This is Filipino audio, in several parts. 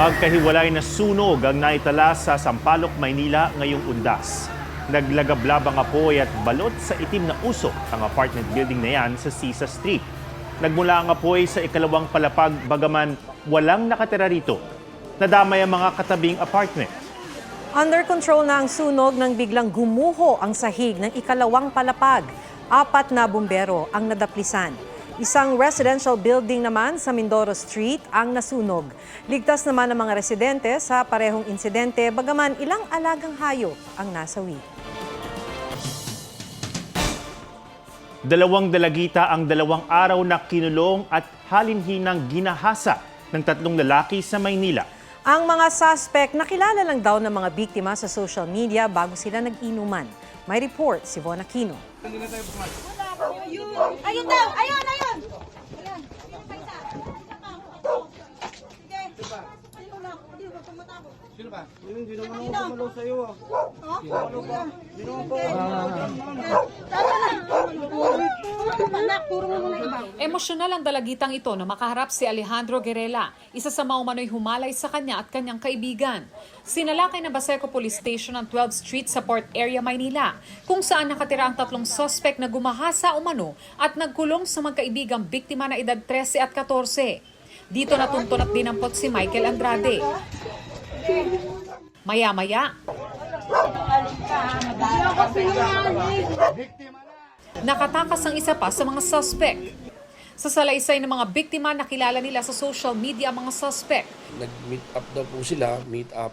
Magkahiwalay na sunog ang naitala sa Sampaloc, Maynila ngayong undas. Naglagablabang apoy at balot sa itim na usok ang apartment building na yan sa Sisa Street. Nagmula ang apoy sa ikalawang palapag bagaman walang nakatira rito. Nadamay ang mga katabing apartment. Under control na ang sunog nang biglang gumuho ang sahig ng ikalawang palapag. Apat na bumbero ang nadaplisan. Isang residential building naman sa Mindoro Street ang nasunog. Ligtas naman ang mga residente sa parehong insidente bagaman ilang alagang hayop ang nasawi. Dalawang dalagita ang dalawang araw na kinulong at halinhinang ginahasa ng tatlong lalaki sa Maynila. Ang mga suspect nakilala lang daw ng mga biktima sa social media bago sila nag-inuman. May report si Von Aquino. Ayun daw! Ayun! Ayun! Ayun! Sige. Ayun lang. Hindi ba ba? Hindi naman ako gumalaw sa'yo ah. Oh? Hindi naman po. Tama na. Anak, puro mo muna iba. Emosyonal ang dalagitang ito na makaharap si Alejandro Guerrela, isa sa maumano'y humalay sa kanya at kanyang kaibigan. Sinalakay na Baseco Police Station ang 12th Street sa Port Area, Maynila, kung saan nakatira ang tatlong suspect na gumahasa umano at nagkulong sa magkaibigang biktima na edad 13 at 14. Dito natuntun at dinampot si Michael Andrade. Maya-maya, nakatakas ang isa pa sa mga suspect. Sa salaysay ng mga biktima, nakilala nila sa social media ang mga suspect. nag-meet up daw po sila, meet up.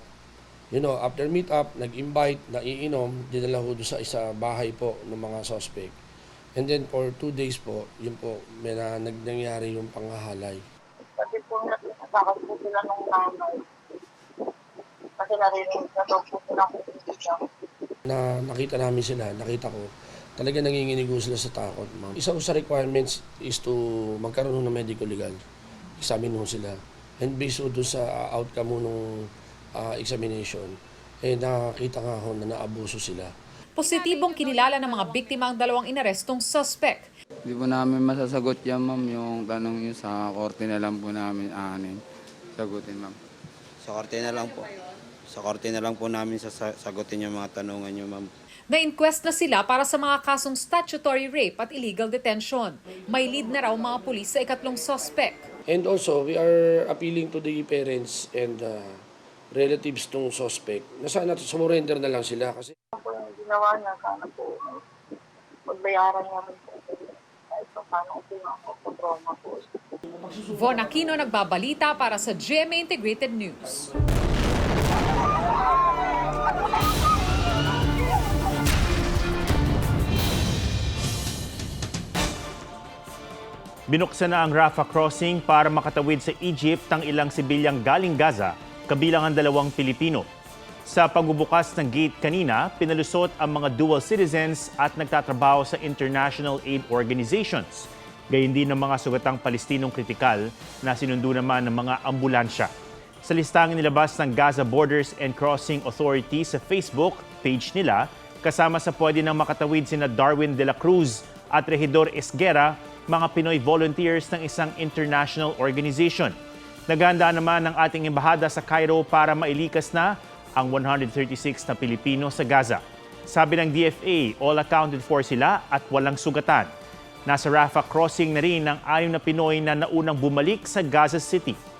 You know, after meet up, nag-invite, naiinom, dinala ho sa isa bahay po ng mga suspect. And then for two days po, yun po, may na, nangyari yung panghahalay. Kasi po natatakot po sila nung nanay. Kasi narinig na daw po siya. Na nakita namin sila, nakita ko, talaga nanginginig ho sila sa takot. Ma'am. Isa sa requirements is to magkaroon ng medical legal. Examine ho sila. And based doon sa outcome ho nung ah, examination, eh nakita nga ho na naabuso sila. Positibong kinilala ng mga biktima ang dalawang inarestong suspect. Hindi po namin masasagot yan, ma'am. Yung tanong yun sa korte na lang po namin aanin. Sagutin, ma'am. Sa korte na lang po. Sa korte na lang po namin sasa- sagutin yung mga tanungan nyo, ma'am. Na-inquest na sila para sa mga kasong statutory rape at illegal detention. May lead na raw mga pulis sa ikatlong suspect. And also, we are appealing to the parents and uh, relatives ng suspect na sana sumurrender na lang sila kasi po yung ginawa niya, sana po magbayaran niya rin po. Kahit pa paano po ako trauma po. Von Aquino nagbabalita para sa GMA Integrated News. Binuksan na ang Rafah crossing para makatawid sa Egypt ang ilang sibilyang galing Gaza, kabilang ang dalawang Pilipino. Sa pagbubukas ng gate kanina, pinalusot ang mga dual citizens at nagtatrabaho sa international aid organizations. Gayun din ng mga sugatang Palestinong kritikal na sinundo naman ng mga ambulansya. Sa listang nilabas ng Gaza Borders and Crossing Authority sa Facebook page nila, kasama sa pwede nang makatawid sina Darwin de la Cruz at Regidor Esguera, mga Pinoy volunteers ng isang international organization. Naganda naman ng ating embahada sa Cairo para mailikas na ang 136 na Pilipino sa Gaza. Sabi ng DFA, all accounted for sila at walang sugatan. Nasa Rafah crossing na rin ang anim na Pinoy na naunang bumalik sa Gaza City.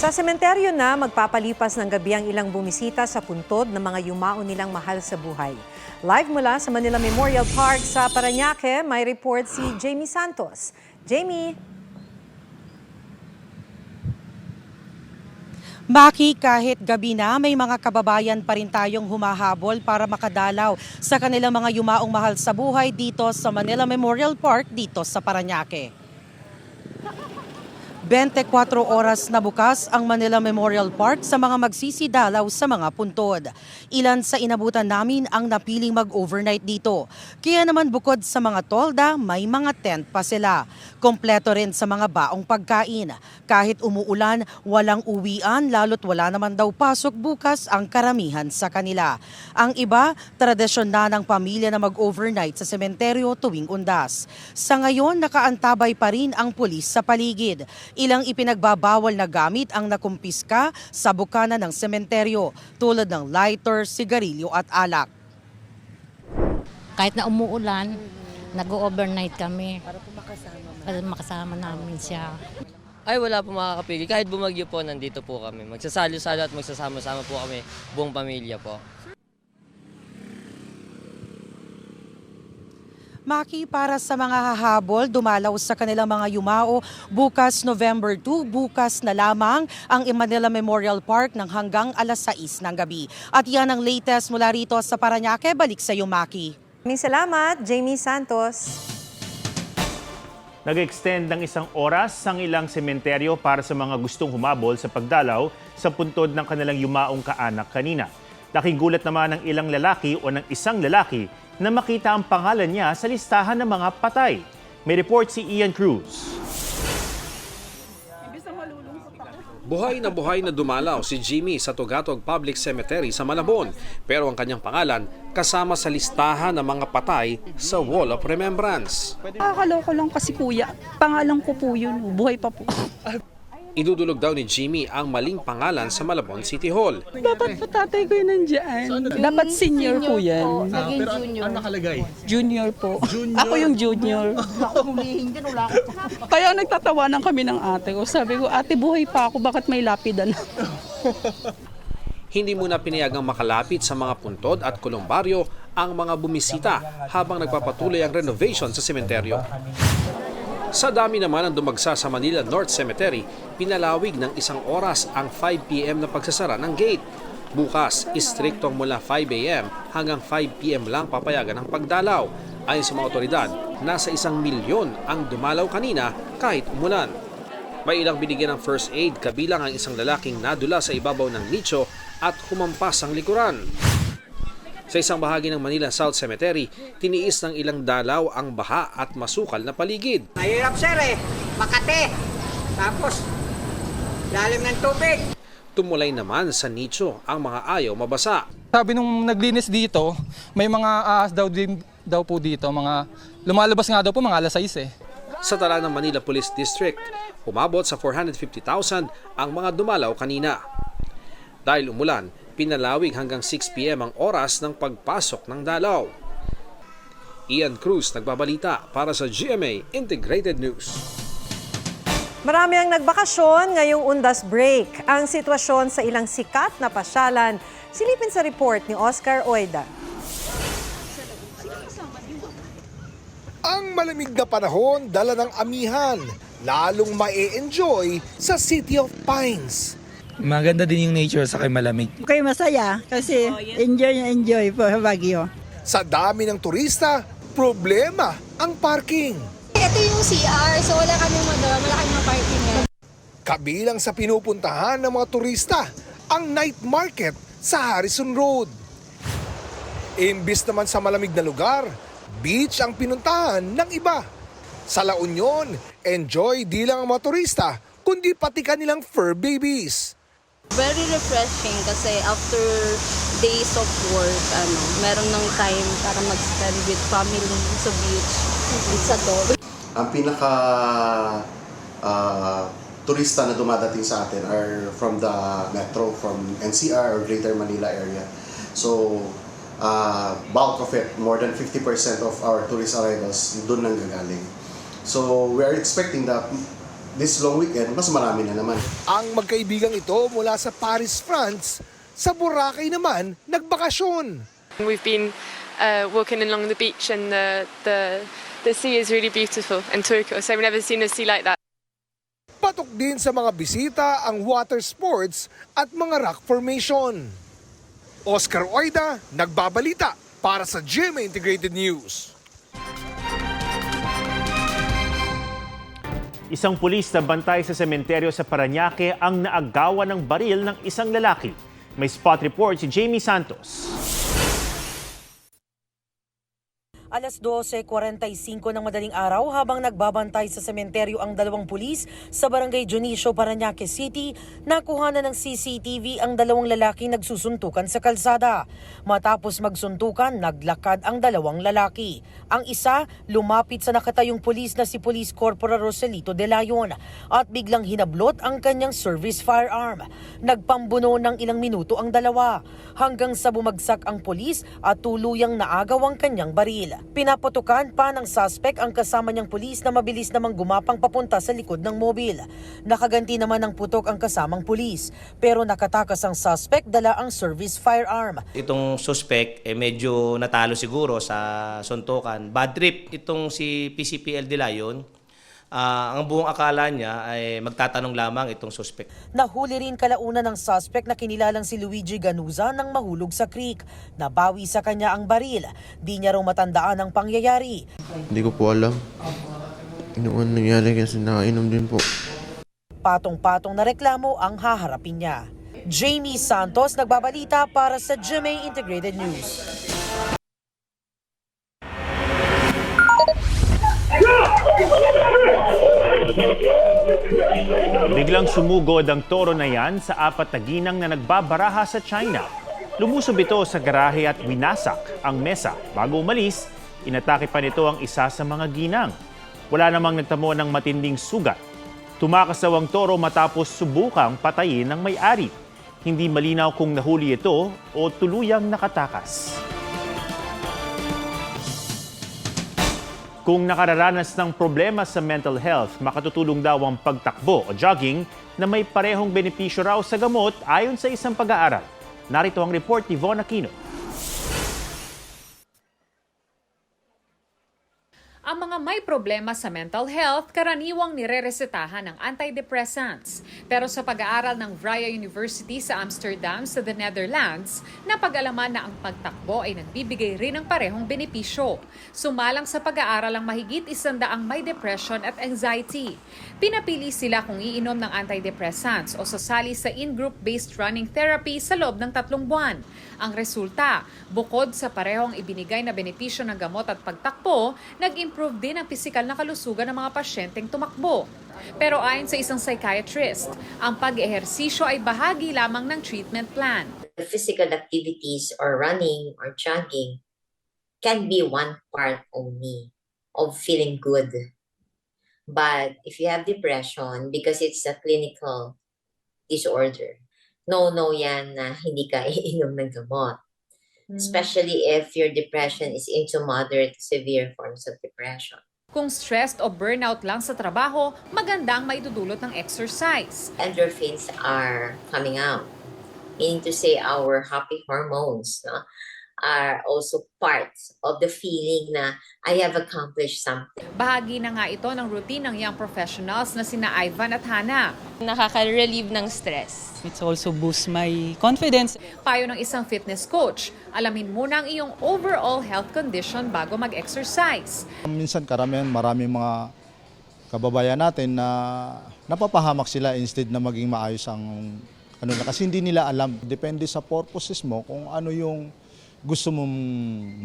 Sa sementeryo na magpapalipas ng gabi ang ilang bumisita sa puntod ng mga yumao nilang mahal sa buhay. Live mula sa Manila Memorial Park sa Paranaque, may report si Jamie Santos. Jamie, Maki, kahit gabi na, may mga kababayan pa rin tayong humahabol para makadalaw sa kanilang mga yumaong mahal sa buhay dito sa Manila Memorial Park dito sa Paranaque. 24 oras na bukas ang Manila Memorial Park sa mga magsisidalaw sa mga puntod. Ilan sa inabutan namin ang napiling mag-overnight dito. Kaya naman bukod sa mga tolda, may mga tent pa sila. Kompleto rin sa mga baong pagkain. Kahit umuulan, walang uwian lalo't wala naman daw pasok bukas ang karamihan sa kanila. Ang iba, tradisyon na ng pamilya na mag-overnight sa sementeryo tuwing undas. Sa ngayon, nakaantabay pa rin ang pulis sa paligid. Ilang ipinagbabawal na gamit ang nakumpiska sa bukana ng sementeryo tulad ng lighter, sigarilyo at alak. Kahit na umuulan, nag-overnight kami. Para po makasama Para makasama namin siya. Ay, wala po makakapigil. Kahit bumagyo po, nandito po kami. Magsasalo-salo at magsasama-sama po kami, buong pamilya po. Maki para sa mga hahabol, dumalaw sa kanilang mga yumao bukas November 2, bukas na lamang ang Manila Memorial Park ng hanggang alas 6 ng gabi. At yan ang latest mula rito sa Paranaque. Balik sa iyo, Maki. Maraming salamat, Jamie Santos. Nag-extend ng isang oras ang ilang sementeryo para sa mga gustong humabol sa pagdalaw sa puntod ng kanilang yumaong kaanak kanina. Nakigulat naman ng ilang lalaki o ng isang lalaki na makita ang pangalan niya sa listahan ng mga patay. May report si Ian Cruz. Buhay na buhay na dumalaw si Jimmy sa Tugatog Public Cemetery sa Malabon pero ang kanyang pangalan kasama sa listahan ng mga patay sa Wall of Remembrance. Nakakaloko lang kasi kuya. Pangalan ko po yun. Buhay pa po. Idudulog daw ni Jimmy ang maling pangalan sa Malabon City Hall. Dapat po tatay ko yun nandyan. Dapat senior, po yan. Naging junior. Ano nakalagay? Junior po. Ako yung junior. Kaya nagtatawanan kami ng ate ko. Sabi ko, ate buhay pa ako, bakit may lapidan? Hindi muna pinayagang makalapit sa mga puntod at kolumbaryo ang mga bumisita habang nagpapatuloy ang renovation sa sementeryo. Sa dami naman ang dumagsa sa Manila North Cemetery, pinalawig ng isang oras ang 5pm na pagsasara ng gate. Bukas, istriktong mula 5am hanggang 5pm lang papayagan ang pagdalaw. Ayon sa mga otoridad, nasa isang milyon ang dumalaw kanina kahit umulan. May ilang binigyan ng first aid kabilang ang isang lalaking nadula sa ibabaw ng nicho at humampas ang likuran. Sa isang bahagi ng Manila South Cemetery, tiniis ng ilang dalaw ang baha at masukal na paligid. Mahirap sir eh. Makate. Tapos, lalim ng tubig. Tumulay naman sa nicho ang mga ayaw mabasa. Sabi nung naglinis dito, may mga ahas daw, din, daw po dito, mga lumalabas nga daw po mga alas 6 eh. Sa tala ng Manila Police District, umabot sa 450,000 ang mga dumalaw kanina. Dahil umulan, pinalawig hanggang 6pm ang oras ng pagpasok ng dalaw. Ian Cruz nagbabalita para sa GMA Integrated News. Marami ang nagbakasyon ngayong undas break. Ang sitwasyon sa ilang sikat na pasyalan, silipin sa report ni Oscar Oida. Ang malamig na panahon dala ng amihan, lalong ma-enjoy sa City of Pines. Maganda din yung nature sa kay malamig. Okay, masaya kasi enjoy na enjoy po sa Baguio. Sa dami ng turista, problema ang parking. Ito yung CR, so wala kami magawa, malaki mga parking Kabilang sa pinupuntahan ng mga turista, ang night market sa Harrison Road. Imbis naman sa malamig na lugar, beach ang pinuntahan ng iba. Sa La Union, enjoy di lang ang mga turista, kundi pati kanilang fur babies. Very refreshing kasi after days of work, ano, meron ng time para mag-spend with family sa beach. It's a dog. Ang pinaka ah, turista na dumadating sa atin are from the metro, from NCR or Greater Manila area. So, uh, bulk of it, more than 50% of our tourist arrivals, doon nang gagaling. So, we are expecting that this long weekend, mas marami na naman. Ang magkaibigang ito mula sa Paris, France, sa Boracay naman nagbakasyon. We've been uh, walking along the beach and the, the, the sea is really beautiful and turquoise. I've never seen a sea like that. Patok din sa mga bisita ang water sports at mga rock formation. Oscar Oida, nagbabalita para sa GMA Integrated News. Isang pulis na bantay sa sementeryo sa Paranaque ang naagawa ng baril ng isang lalaki. May spot report si Jamie Santos. Alas 12.45 ng madaling araw habang nagbabantay sa sementeryo ang dalawang pulis sa barangay Dionisio, Parañaque City, nakuha na ng CCTV ang dalawang lalaking nagsusuntukan sa kalsada. Matapos magsuntukan, naglakad ang dalawang lalaki. Ang isa, lumapit sa nakatayong pulis na si Police Corporal Roselito de Leon at biglang hinablot ang kanyang service firearm. Nagpambuno ng ilang minuto ang dalawa hanggang sa bumagsak ang pulis at tuluyang naagaw ang kanyang baril. Pinaputukan pa ng suspect ang kasama niyang pulis na mabilis namang gumapang papunta sa likod ng mobil. Nakaganti naman ng putok ang kasamang pulis pero nakatakas ang suspect dala ang service firearm. Itong suspect eh medyo natalo siguro sa suntukan. Bad trip itong si PCPL de Ah, ang buong akala niya ay magtatanong lamang itong suspect. Nahuli rin kalauna ng suspect na kinilalang si Luigi Ganuza nang mahulog sa creek. Nabawi sa kanya ang baril. Di niya raw matandaan ang pangyayari. Hindi ko po alam. Noon nangyari kasi nakainom din po. Patong-patong na reklamo ang haharapin niya. Jamie Santos nagbabalita para sa GMA Integrated News. Biglang sumugod ang toro na yan sa apat na ginang na nagbabaraha sa China. Lumusob ito sa garahe at winasak ang mesa. Bago umalis, inatake pa nito ang isa sa mga ginang. Wala namang nagtamo ng matinding sugat. Tumakas daw ang toro matapos subukang patayin ng may-ari. Hindi malinaw kung nahuli ito o tuluyang nakatakas. Kung nakararanas ng problema sa mental health, makatutulong daw ang pagtakbo o jogging na may parehong benepisyo raw sa gamot ayon sa isang pag-aaral. Narito ang report ni Von Aquino. Ang may problema sa mental health karaniwang nireresetahan ng antidepressants. Pero sa pag-aaral ng Vrije University sa Amsterdam sa the Netherlands, napag-alaman na ang pagtakbo ay nagbibigay rin ng parehong benepisyo. Sumalang sa pag-aaral ang mahigit isandaang may depression at anxiety. Pinapili sila kung iinom ng antidepressants o sasali sa in-group based running therapy sa loob ng tatlong buwan. Ang resulta, bukod sa parehong ibinigay na benepisyo ng gamot at pagtakbo, nag-improve din ang pisikal na kalusugan ng mga pasyenteng tumakbo. Pero ayon sa isang psychiatrist, ang pag-ehersisyo ay bahagi lamang ng treatment plan. The physical activities or running or jogging can be one part only of feeling good. But if you have depression, because it's a clinical disorder, no-no yan na hindi ka iinom ng gamot. Especially if your depression is into moderate to severe forms of depression. Kung stressed o burnout lang sa trabaho, magandang maidudulot ng exercise. Endorphins are coming out. Meaning to say our happy hormones no, are also parts of the feeling na I have accomplished something. Bahagi na nga ito ng routine ng young professionals na sina Ivan at Hana. Nakaka-relieve ng stress. It also boosts my confidence. Payo ng isang fitness coach, alamin muna ang iyong overall health condition bago mag-exercise. Minsan karamihan maraming mga kababayan natin na napapahamak sila instead na maging maayos ang ano na kasi hindi nila alam depende sa purposes mo kung ano yung gusto mong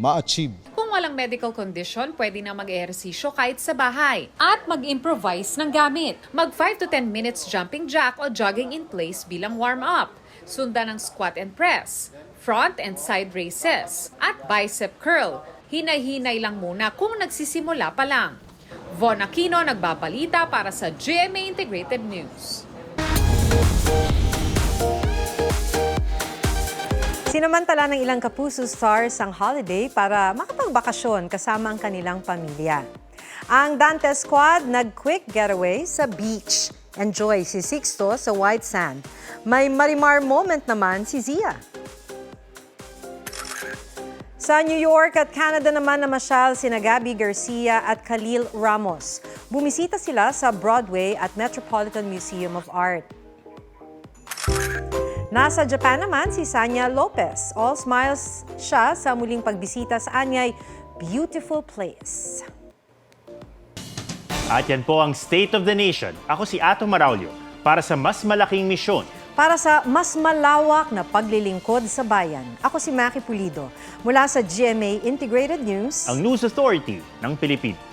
ma-achieve. Kung walang medical condition, pwede na mag-ehersisyo kahit sa bahay. At mag-improvise ng gamit. Mag 5 to 10 minutes jumping jack o jogging in place bilang warm-up. Sundan ng squat and press, front and side raises, at bicep curl. Hinay-hinay lang muna kung nagsisimula pa lang. Von Aquino nagbabalita para sa GMA Integrated News. Sinamantala ng ilang kapuso stars ang holiday para makapagbakasyon kasama ang kanilang pamilya. Ang Dante Squad nag-quick getaway sa beach. Enjoy si Sixto sa white sand. May marimar moment naman si Zia. Sa New York at Canada naman namasyal sina Gabby Garcia at Khalil Ramos. Bumisita sila sa Broadway at Metropolitan Museum of Art. Nasa Japan naman si Sanya Lopez. All smiles siya sa muling pagbisita sa anyay beautiful place. At yan po ang State of the Nation. Ako si Ato Maraulio para sa mas malaking misyon. Para sa mas malawak na paglilingkod sa bayan, ako si Maki Pulido mula sa GMA Integrated News. Ang News Authority ng Pilipinas.